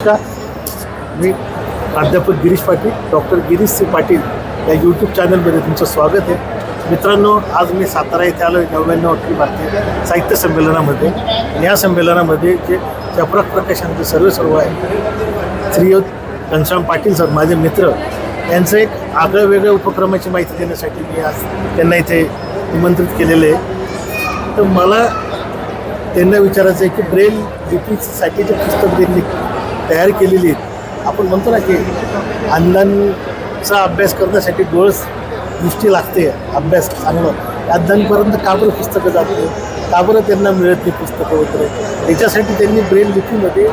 नमस्कार. मी प्राध्यापक गिरीश पाटील डॉक्टर गिरीश सी पाटील या यूट्यूब चॅनलमध्ये तुमचं स्वागत आहे. मित्रांनो आज मी सातारा येथे आलो आहे नव्याण्णव अखिल भारतीय साहित्य संमेलनामध्ये. आणि या संमेलनामध्ये जे चपराक प्रकाशांचे सर्व सर्व आहे श्रीयुत घनश्याम पाटील सर माझे मित्र यांचं एक आगळं वेगळ्या उपक्रमाची माहिती देण्यासाठी मी आज त्यांना इथे निमंत्रित केलेलं आहे. तर मला त्यांना विचारायचं आहे की ब्रेल लिपीसाठी जे पुस्तक देखील तयार केलेली आहेत. आपण म्हणतो ना की अंधांचा अभ्यास करण्यासाठी डोळस दृष्टी लागते अभ्यास चांगलं. अंधांपर्यंत का बरं पुस्तकं जात? का बरं त्यांना मिळत नाही पुस्तकं वगैरे? त्याच्यासाठी त्यांनी ब्रेल लिपीमध्ये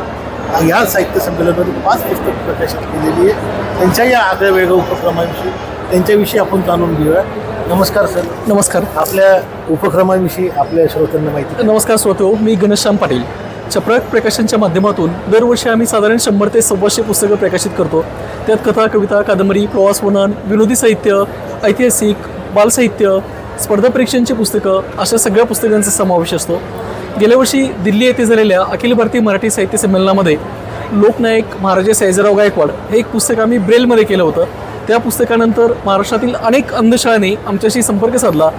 या साहित्य संमेलनामध्ये पाच पुस्तक प्रकाशित केलेली आहे त्यांच्या या आगळ्या वेगळ्या उपक्रमांविषयी. त्यांच्याविषयी आपण जाणून घेऊया. नमस्कार सर. नमस्कार. आपल्या उपक्रमांविषयी आपल्या श्रोत्यांना माहिती. नमस्कार श्रोतो मी घनश्याम पाटील. चपराक प्रकाशनच्या माध्यमातून दरवर्षी आम्ही साधारण शंभर ते सव्वाशे पुस्तकं प्रकाशित करतो. त्यात कथा कविता कादंबरी प्रवास वर्णन विनोदी साहित्य ऐतिहासिक बालसाहित्य स्पर्धा परीक्षांची पुस्तकं अशा सगळ्या पुस्तकांचा समावेश असतो. गेल्या वर्षी दिल्ली येथे झालेल्या अखिल भारतीय मराठी साहित्य संमेलनामध्ये लोकनायक महाराजे सायजराव गायकवाड हे एक पुस्तक आम्ही ब्रेलमध्ये केलं होतं. त्या पुस्तकानंतर महाराष्ट्रातील अनेक अंधशाळांनी आमच्याशी संपर्क साधला.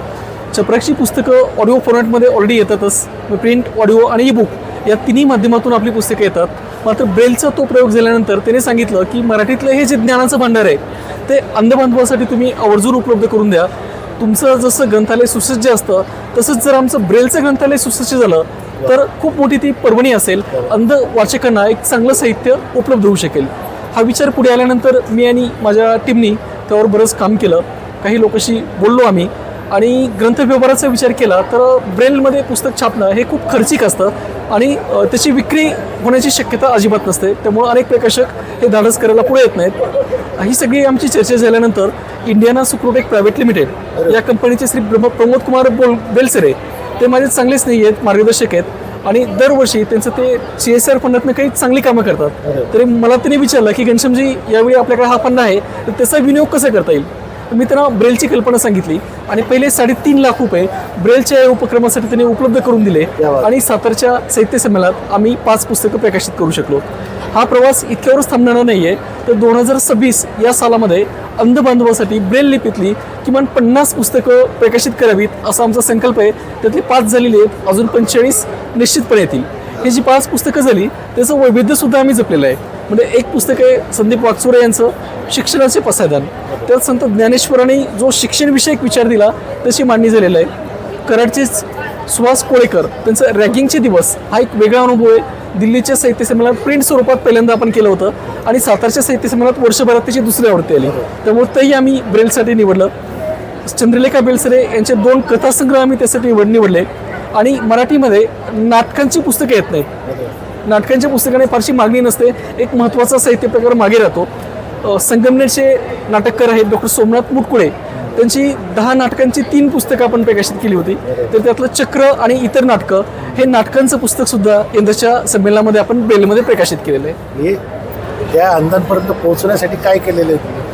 चपराकची पुस्तकं ऑडिओ फॉर्मॅटमध्ये ऑलरेडी येतातच. प्रिंट ऑडिओ आणि ई बुक या तिन्ही माध्यमातून आपली पुस्तकं येतात. मात्र ब्रेलचा तो प्रयोग झाल्यानंतर त्याने सांगितलं की मराठीतलं हे जे ज्ञानाचं भांडार आहे ते अंधबांधवासाठी तुम्ही आवर्जून उपलब्ध करून द्या. तुमचं जसं ग्रंथालय सुसज्ज असतं तसंच जर आमचं ब्रेलचं ग्रंथालय सुसज्ज झालं तर खूप मोठी ती पर्वणी असेल. अंध वाचकांना एक चांगलं साहित्य उपलब्ध होऊ शकेल. हा विचार पुढे आल्यानंतर मी आणि माझ्या टीमनी त्यावर बरंच काम केलं. काही लोकांशी बोललो आम्ही. आणि ग्रंथव्यवहाराचा विचार केला तर ब्रेलमध्ये पुस्तक छापणं हे खूप खर्चिक असतं आणि त्याची विक्री होण्याची शक्यता अजिबात नसते. त्यामुळं अनेक प्रकाशक हे धाडस करायला पुढे येत नाहीत. ही सगळी आमची चर्चा झाल्यानंतर इंडियाना सुक्रोटेक प्रायव्हेट लिमिटेड या कंपनीचे श्री प्रमोद कुमार बोल बेलसरे ते माझे चांगले स्नेही आहेत मार्गदर्शक आहेत. आणि दरवर्षी त्यांचं ते सी एस आर फंडातनं काही चांगली कामं करतात. तरी मला त्यांनी विचारलं की घनश्यामजी यावेळी आपल्याकडे हा फंड आहे तर त्याचा विनियोग कसा करता येईल? मी त्यांना ब्रेलची कल्पना सांगितली आणि पहिले साडेतीन लाख रुपये ब्रेलच्या या उपक्रमासाठी त्यांनी उपलब्ध करून दिले. आणि सातारच्या साहित्य संमेलनात आम्ही पाच पुस्तकं प्रकाशित करू शकलो. हा प्रवास इतक्यावरच थांबणार नाही आहे तर दोन हजार सव्वीस या सालामध्ये अंध बांधवासाठी ब्रेल लिपीतली किमान पन्नास पुस्तकं प्रकाशित करावीत असा आमचा संकल्प आहे. त्यातली पाच झालेली आहेत अजून पंचेचाळीस निश्चितपणे येतील. ही जी पाच पुस्तकं झाली त्याचं वैविध्यसुद्धा आम्ही जपलेलं आहे. म्हणजे एक पुस्तक आहे संदीप वागचुरे यांचं शिक्षणाचे पसायदान. त्यात संत ज्ञानेश्वरांनी जो शिक्षणविषयक विचार दिला तशी मांडणी झालेला आहे. कराडचेच सुहास कोळेकर त्यांचं रॅगिंगचे दिवस हा एक वेगळा अनुभव आहे. दिल्लीच्या साहित्य संमेलनात प्रिंट स्वरूपात पहिल्यांदा आपण केलं होतं आणि सातारच्या साहित्य संमेलनात वर्षभरात त्याची दुसरी आवडती आली. त्यामुळे तेही आम्ही ब्रेलसाठी निवडलं. चंद्रलेखा बेलसरे यांचे दोन कथासंग्रह आम्ही त्यासाठी निवड निवडले. आणि मराठीमध्ये नाटकांची पुस्तकं येत नाहीत. नाटकांच्या पुस्तकाने फारशी मागणी नसते. एक महत्त्वाचा साहित्य प्रकार मागे राहतो. संगमनेरचे नाटककार आहेत डॉक्टर सोमनाथ मुटकुळे. त्यांची दहा नाटकांची तीन पुस्तकं आपण प्रकाशित केली होती. तर त्यातलं चक्र आणि इतर नाटकं हे नाटकांचं पुस्तक सुद्धा यंदाच्या संमेलनामध्ये आपण बेलमध्ये प्रकाशित केलेलं आहे. हे त्या अंधांपर्यंत पोहोचण्यासाठी काय केलेलं आहे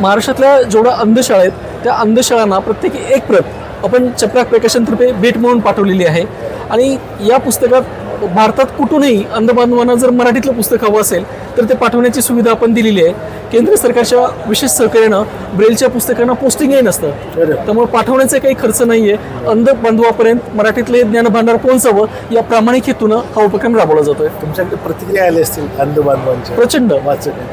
महाराष्ट्रातल्या जेवढ्या अंधशाळा आहेत त्या अंधशाळांना प्रत्येकी एक प्रत आपण चपराक प्रकाशनतर्फे भेट म्हणून पाठवलेली आहे. आणि या पुस्तकात भारतात कुठूनही अंधबांधवांना जर मराठीतलं पुस्तक हवं असेल तर ते पाठवण्याची सुविधा आपण दिलेली आहे. केंद्र सरकारच्या विशेष सहकार्यानं ब्रेलच्या पुस्तकांना पोस्टिंगही नसतं. त्यामुळे पाठवण्याचा काही खर्च नाही आहे अंध बांधवापर्यंत मराठीतले ज्ञानभांडार पोहोचावं या प्रामाणिक हेतूनं हा उपक्रम राबवला जातोय. तुमच्याकडे प्रतिक्रिया आल्या असतील अंध बांधवांच्या प्रचंड.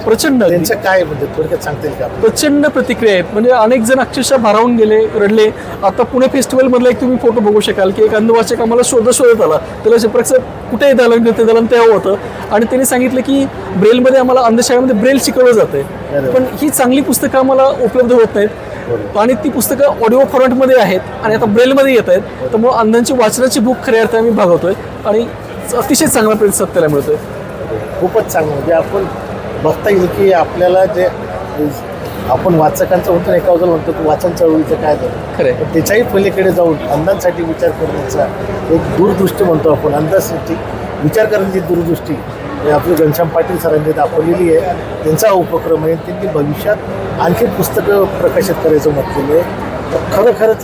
प्रचंड. अगदी. त्यांचं काय म्हणजे थोडक्यात सांगता येईल का? प्रचंड प्रतिक्रिया आहेत. म्हणजे अनेक जण अक्षरशः भारावून गेले रडले. आता पुणे फेस्टिवल मधला एक तुम्ही फोटो बघू शकाल की एक अंधवाचक आम्हाला शोधत शोधत आला. त्याला चित्रकचं कुठेही दालन घेते दालन ते हवं होतं. आणि त्यांनी सांगितलं की ब्रेलमध्ये आम्हाला अंधशाळेमध्ये ब्रेल शिकवलं जाते वा. पण ही चांगली पुस्तकं आम्हाला उपलब्ध होत नाहीत. आणि ती पुस्तकं ऑडिओ फॉर्मॅटमध्ये आहेत आणि आता ब्रेलमध्ये येत आहेत. त्यामुळे अंधांची वाचनाची बुक खऱ्या अर्थाने आम्ही भागवतोय. आणि अतिशय चांगला प्रतिसाद त्याला मिळतोय. खूपच चांगलं. म्हणजे आपण बघता येईल की आपल्याला जे आपण वाचकांचं होतं ना, एका बाजूला म्हणतो की वाचन चळवळीचं काय झालं? पण त्याच्याही पलीकडे जाऊन अंधांसाठी विचार करण्याचा एक दूरदृष्टी म्हणतो आपण. अंधांसाठी विचार करण्याची दूरदृष्टी. आपले घनश्याम पाटील सरांनी दाखवलेली आहे. त्यांचा उपक्रम आहे. त्यांनी भविष्यात आणखी पुस्तकं प्रकाशित करायचं म्हटलेलं आहे.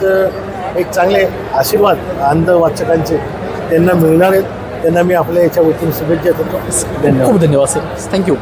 तर एक चांगले आशीर्वाद अंध वाचकांचे त्यांना मिळणार आहेत. त्यांना मी आपल्या याच्या वतीने शुभेच्छा देतो. धन्यवाद. खूप धन्यवाद सर. थँक्यू